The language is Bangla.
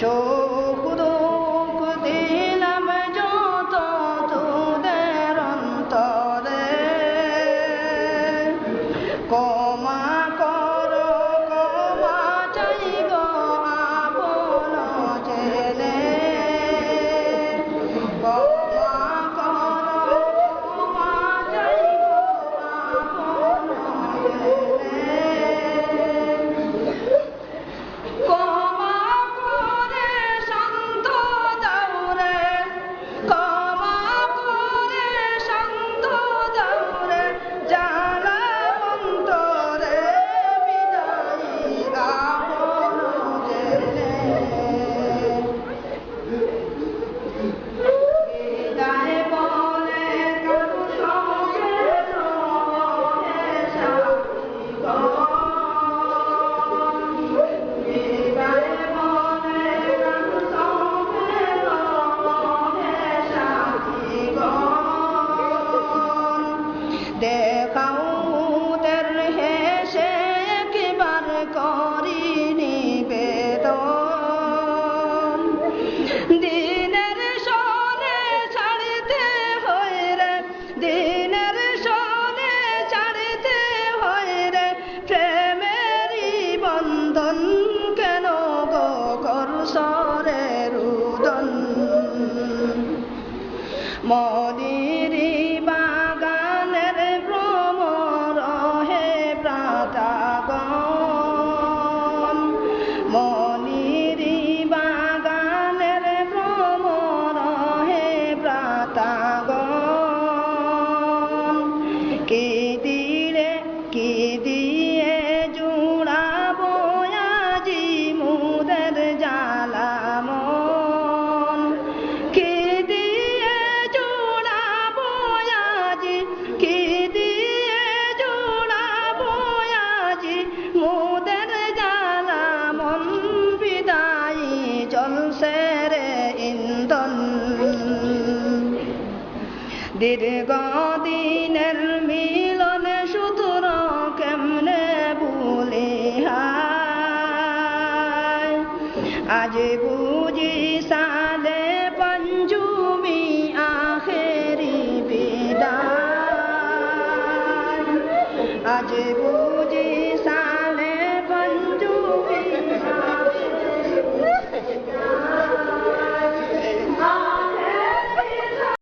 شوق دوق دلم جوتا تو درم تاره more দীর্ঘদিনের মিলনে সুতর কেমনে বলে আজ বুঝি সাদে পঞ্চুমি আখেরি বিদায়। আজ বুঝি